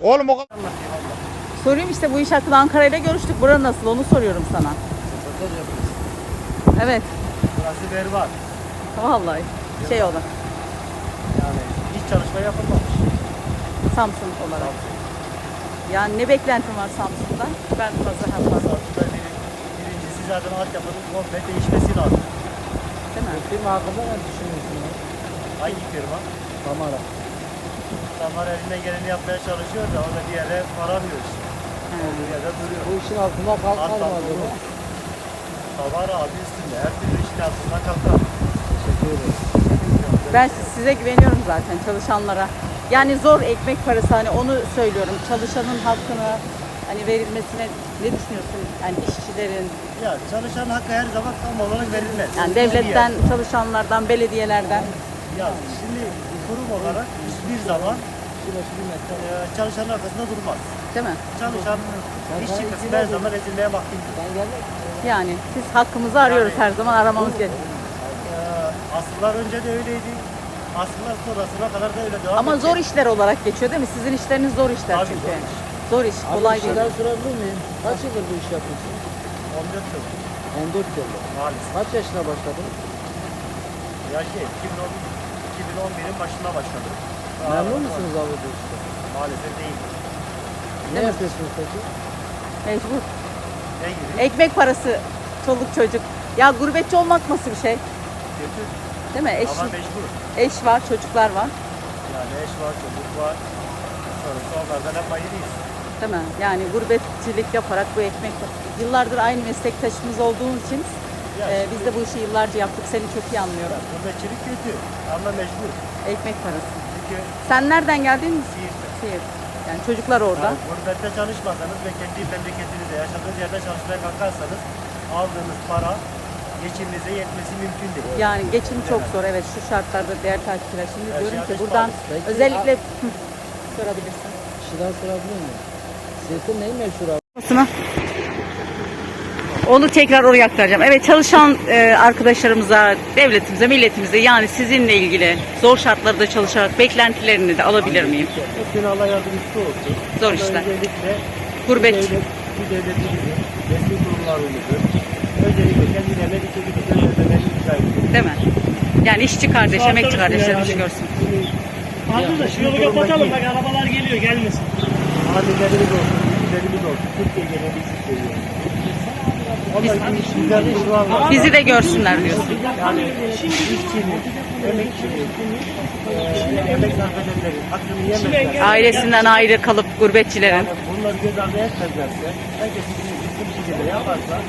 Oğlum o kadar. Sorayım işte bu iş hakkında Ankara ile görüştük. Bura nasıl onu soruyorum sana. Röportaj yapıyoruz. Evet. Burası berbat. Vallahi şey olur. Yani hiç çalışma yapılmamış. Samsun olarak. Yani ne beklentin var Samsun'dan? Ben fazla hem fazla. Samsun'da bir, birincisi zaten altyapının komple değişmesi lazım. Değil mi? Firma hakkında ne düşünüyorsun? Hangi firma? Samara. Adamlar elinden geleni yapmaya çalışıyor da orada bir yere varamıyor işte. He. Bir yerde duruyor. Bu işin altında kalk Alt kalmadı. altında. Tavar abi üstünde. Her türlü işin altından kalkar. Teşekkür ederim. Ben size güveniyorum zaten çalışanlara. Yani zor ekmek parası hani onu söylüyorum. Çalışanın hakkını hani verilmesine ne düşünüyorsun? Yani işçilerin, Ya çalışan hakkı her zaman tam olarak verilmez. yani devletten, çalışanlardan, belediyelerden Ya şimdi kurum olarak hiçbir zaman e, çalışanın arkasında durmaz. değil mi? Çalışan işçi kısmı her zaman ezilmeye mahkumdur. Yani biz hakkımızı arıyoruz her zaman aramamız gerekiyor. Ee, asırlar önce de öyleydi. Asırlar sonrasına kadar da öyle devam Ama edecek. zor işler olarak geçiyor değil mi? Sizin işleriniz zor işler Tabii, çünkü. zor iş. Zor iş, Abi kolay bir değil. şeyler sorabilir miyim? Kaç yıldır bu işi yapıyorsun? 14 yıl 14 yıldır. maalesef. Kaç yaşına başladın? Ya şey 2010, 2011'in başında başladım. Memnun musunuz abi bu işte? Maalesef değil. Ne Değil mi? yapıyorsunuz peki? Mecbur. Ne gibi? Ekmek parası, çoluk çocuk. Ya gurbetçi olmak nasıl bir şey? Kötü. Değil mi? Eş, Ama mecbur. eş var, çocuklar var. Yani eş var, çocuk var. Sonrası onlardan hep ayrıyız. Değil mi? Yani gurbetçilik yaparak bu ekmek yıllardır aynı meslektaşımız olduğumuz için Ya e, biz de bu işi yıllarca yaptık. Seni çok iyi anlıyorum. Gurbetçilik kötü ama mecbur. Ekmek parası. Çünkü Sen nereden geldin? Siirt'te. Siirt. Yani çocuklar orada. Yani gurbette çalışmasanız ve kendi memleketinizde yaşadığınız yerde çalışmaya kalkarsanız aldığınız para geçiminize yetmesi mümkün değil. Yani geçim çok zor. Evet şu şartlarda değer takipçiler. Şimdi Her diyorum şey ki buradan. Peki, özellikle sorabilirsin. Bir şeyler sorabilir miyim? Siirt'in neyi meşhur abi? Aslında onu tekrar oraya aktaracağım. Evet çalışan e, arkadaşlarımıza, devletimize, milletimize yani sizinle ilgili zor şartlarda çalışarak beklentilerini de alabilir miyim? Hepsine Allah yardımcısı olsun. Zor işler. Özellikle Gurbet. devlet, bu devletimizin, resmi kurumlarımızın özellikle kendilerine bir çeki düzen vermelerini rica ediyorum. Değil mi? Yani işçi kardeş, emekçi kardeşlerimiz görsün. Arkadaş yolu kapatalım bak arabalar geliyor gelmesin. Adillerimiz olsun, bilgilerimiz olsun. Türkiye geneli için söylüyorum. Bizi de görsünler diyorsun. Yani işçinin, emekçinin, eee emek sarf edenlerin hakkını yemezler. Ailesinden ayrı kalıp gurbetçilerin. Yani bunları göz ardı etmezlerse, herkes işini düzgün bir şekilde yaparsa,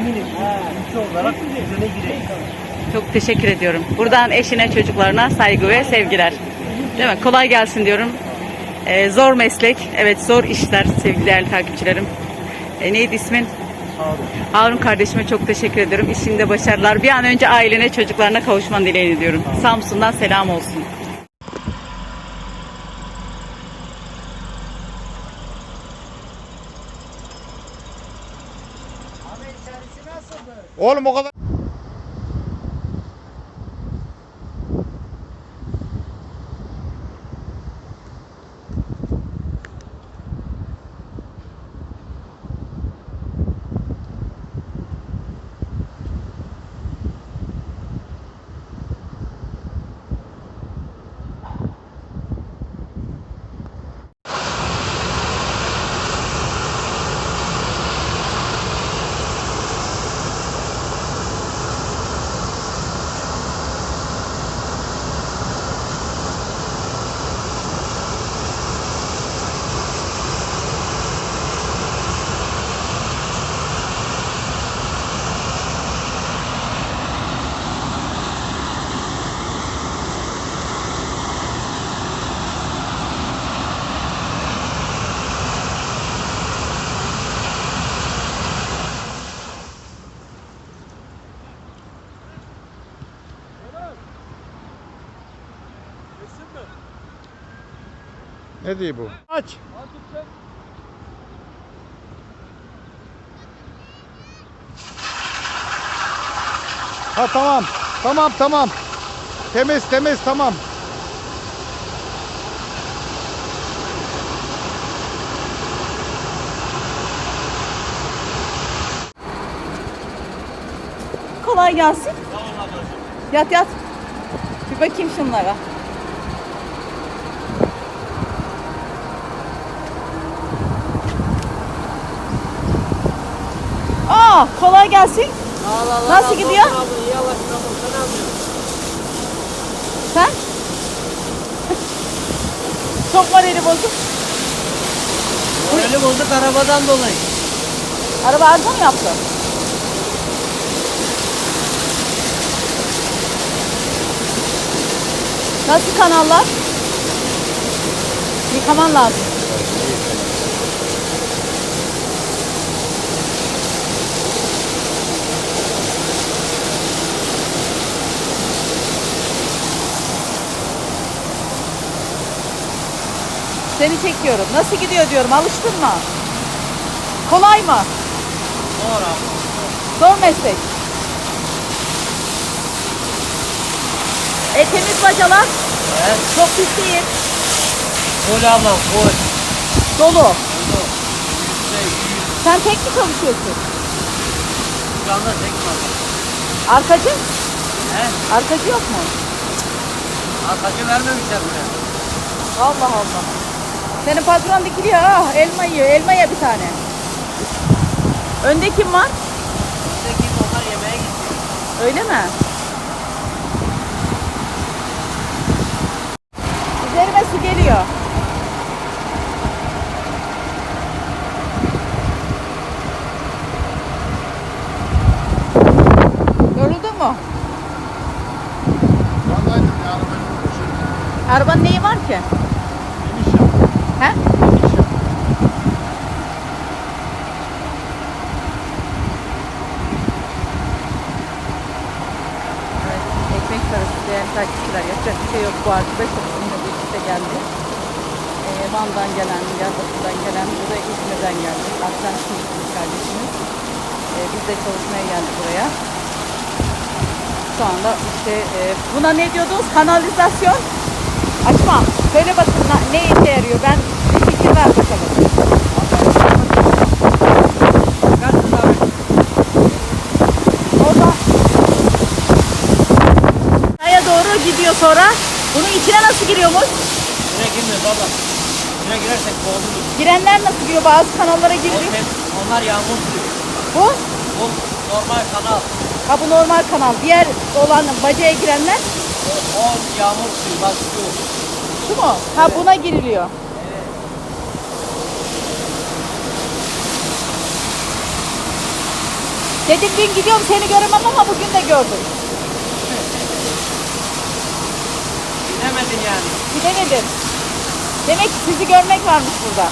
eminim ki ülke olarak düzene gireyiz. Çok teşekkür ediyorum. Buradan eşine, çocuklarına saygı ve sevgiler. Değil mi? Kolay gelsin diyorum. Ee, zor meslek, evet zor işler sevgili değerli takipçilerim. E, neydi ismin? Olun. Harun kardeşime çok teşekkür ederim. İşinde başarılar. Bir an önce ailene, çocuklarına kavuşman dileğini ediyorum. Samsun'dan selam olsun. Oğlum o kadar. Ne diyor bu? Aç. Ha tamam. Tamam tamam. Temiz temiz tamam. Kolay gelsin. Yat yat. Bir bakayım şunlara. Aa kolay gelsin. Allah Allah. Nasıl gidiyor? İyi Allah sen ne yapıyorsun? Sen? Çok morali bozuk. Morali bozuk arabadan dolayı. Araba arıza mı yaptı? Nasıl kanallar? Yıkaman lazım. Seni çekiyorum. Nasıl gidiyor diyorum. Alıştın mı? Kolay mı? Doğru abi. Zor meslek. E temiz bacalar. Evet. Çok pis değil. Full ablam full. Dolu. Şey, Sen tek mi çalışıyorsun? şu anda tek var. Arkacı? He? Arkacı yok mu? Arkacı vermemişler buraya. Allah Allah. Senin patron dikiliyor ha. Elma yiyor. Elma ye bir tane. Önde kim var? Buradaki onlar yemeğe gitti. Öyle mi? Üzerime su geliyor. Yoruldun mu? Vallahi ya. Arabanın neyi var ki? He? Ekmek parası değerli takipçiler. Yapacak bir şey yok bu arkadaş. Yine birlikte geldi. Ee, Van'dan gelen, Diyarbakır'dan gelen, bu da İzmir'den geldi. Aslan Şimşek kardeşimiz. Ee, biz de çalışmaya geldik buraya. Şu anda işte e, buna ne diyordunuz? Kanalizasyon. Açma. Söyle bakın ne işe yarıyor? Ben doğru gidiyor sonra. Bunun içine nasıl giriyormuş? Şuraya girmiyoruz ablam. Şuraya girersek boğuluruz. Girenler nasıl giriyor? Bazı kanallara tem- onlar yağmur suyu. Bu? Bu normal kanal. Ha bu normal kanal. Diğer olan bacaya girenler O, o yağmur suyu. Bak şu. şu mu? Ha buna giriliyor. Dedim dün gidiyorum seni göremem ama bugün de gördüm. Bilemedin yani. Gidemedim. Demek ki sizi görmek varmış burada.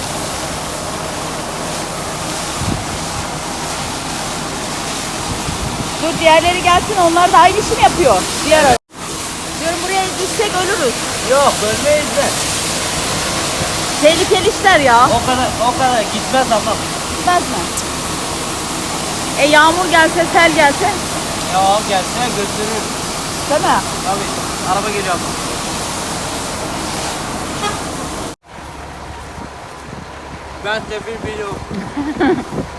Dur diğerleri gelsin onlar da aynı işi mi yapıyor? Diğer Diyorum buraya düşsek ölürüz. Yok ölmeyiz de. Tehlikeli işler ya. O kadar o kadar gitmez ablam. Gitmez mi? E yağmur gelse, sel gelse Ya al gelse götürür. değil mi? Tabii. Araba geliyor ablam. Ben sefil biliyorum.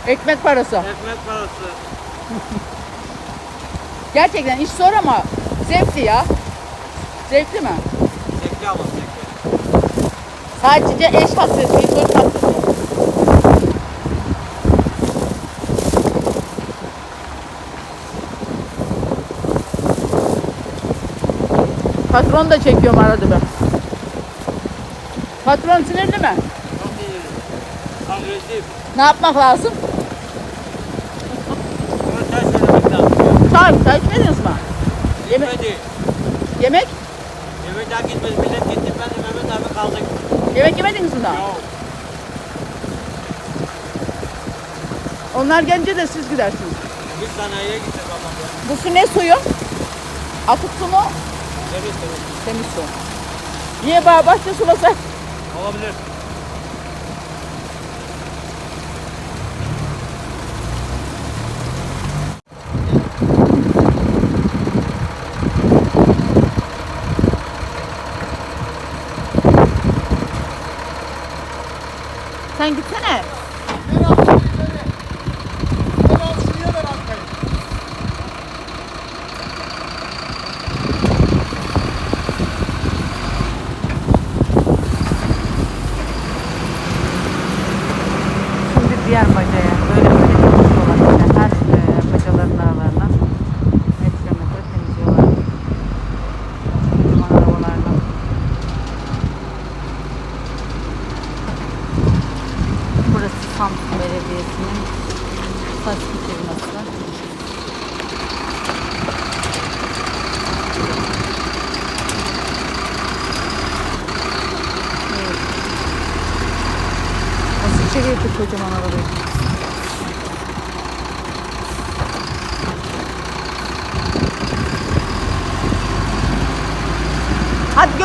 Ekmek parası. Ekmek parası. Gerçekten iş zor ama zevkli ya. Zevkli mi? Zevkli ablam zevkli. Sadece eş hasreti, çocuk hasreti. Patron da çekiyorum arada ben. Patron sinirli mi? Çok iyi. Agresif. Ne yapmak lazım? Ters söylemek lazım. Çay, çay içmediniz mi? Yemek, Gitmedi. yemek, Yemek daha gitmedi. Millet gitti. Ben de Mehmet abi kaldık. yemek yemediniz mi daha? Yok. Onlar gelince de siz gidersiniz. Biz sanayiye gideceğiz ya. Bu su ne suyu? Atık su mu? Temiz temiz. Temiz su. Niye bağ bahçe sulasak? Olabilir.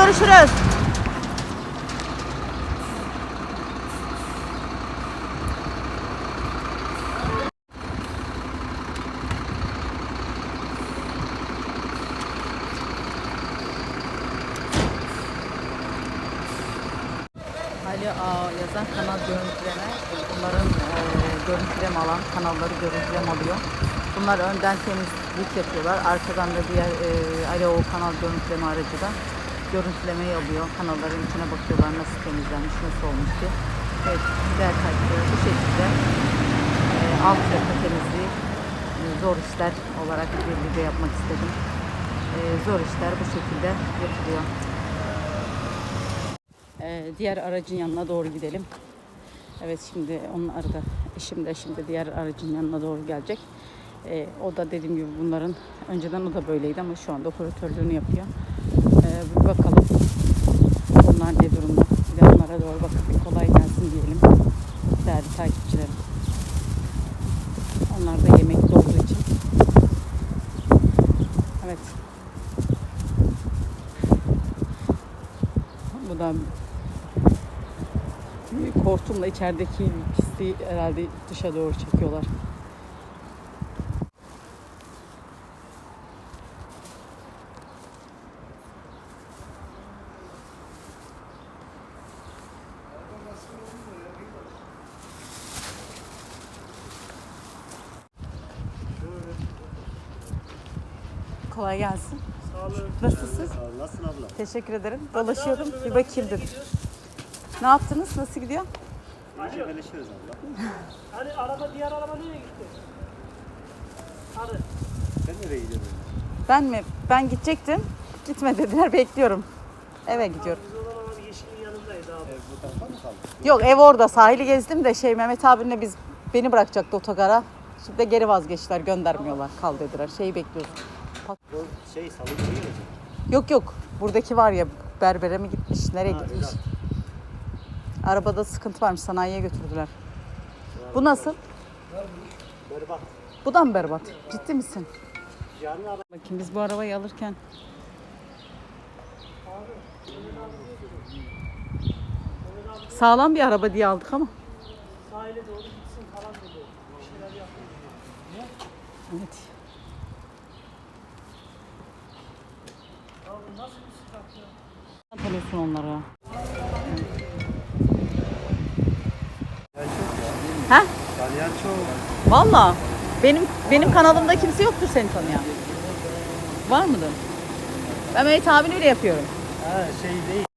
Görüşürüz. Ali Ağa yazan kanal görüntüleme, bunların e, görüntüleme alan kanalları görüntüleme alıyor. Bunlar önden temizlik yapıyorlar. Arkadan da diğer e, Ali Ağa kanal görüntüleme aracı da görüntülemeyi alıyor. Kanalların içine bakıyorlar nasıl temizlenmiş, nasıl olmuş diye. Evet, diğer takipçileri bu şekilde e, alt yapı temizliği e, zor işler olarak bir video yapmak istedim. E, zor işler bu şekilde yapılıyor. Ee, diğer aracın yanına doğru gidelim. Evet şimdi onun arada eşim de şimdi diğer aracın yanına doğru gelecek. Ee, o da dediğim gibi bunların önceden o da böyleydi ama şu anda operatörlüğünü yapıyor. Ee, bir bakalım onlar ne durumda. Bir onlara doğru bakıp bir kolay gelsin diyelim. Değerli takipçilerim. Onlar da yemekte olduğu için. Evet. Bu da hortumla içerideki pisliği herhalde dışa doğru çekiyorlar. Kolay gelsin. Sağ olun. Nasılsınız? Sağ olun. Nasılsın abla? Teşekkür ederim. Dolaşıyordum. Bir bakayım dedim. Ne yaptınız? Nasıl gidiyor? İyice beleşiyoruz abla. Hani araba diğer araba nereye gitti? Hadi. Sen nereye gidiyorsun? Ben mi? Ben gidecektim. Gitme dediler. Bekliyorum. Eve gidiyorum. Biz o zaman abi yeşilin yanındayız abi. Ev bu tarafa mı kaldı? Yok ev orada. Sahili gezdim de şey Mehmet abimle biz beni bırakacaktı otogara. Şimdi de geri vazgeçtiler. Göndermiyorlar. Kal dediler. Şeyi bekliyoruz. Şey salı günü gelecek. Yok yok. Buradaki var ya berbere mi gitmiş? Nereye Ha, gitmiş? Vedat. Arabada sıkıntı varmış. Sanayiye götürdüler. Bu nasıl? Berbat. Bu da mı berbat? Ciddi misin? Yarın ara- Bakın biz bu arabayı alırken sağlam bir araba diye aldık ama. Sahile doğru gitsin falan dedi. Bir şeyler yapın. Evet. Abi nasıl bir sıcak ya? Tanıyorsun onları. Ha? Tanıyan çok. Valla. Benim benim kanalımda kimse yoktur seni tanıyan. Var mıdır? Ben Mehmet abini öyle yapıyorum. Ha şey değil.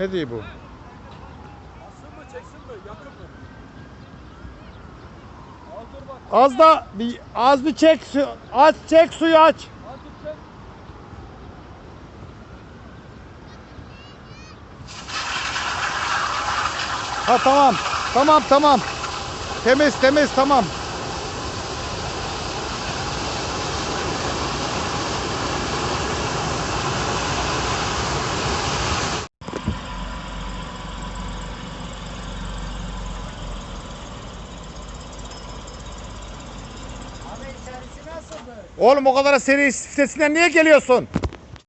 Ne diyor bu? Az da bir az bir çek su aç çek suyu aç. Ha tamam. Tamam tamam. Temiz temiz tamam. Oğlum o kadar seri sitesinden niye geliyorsun?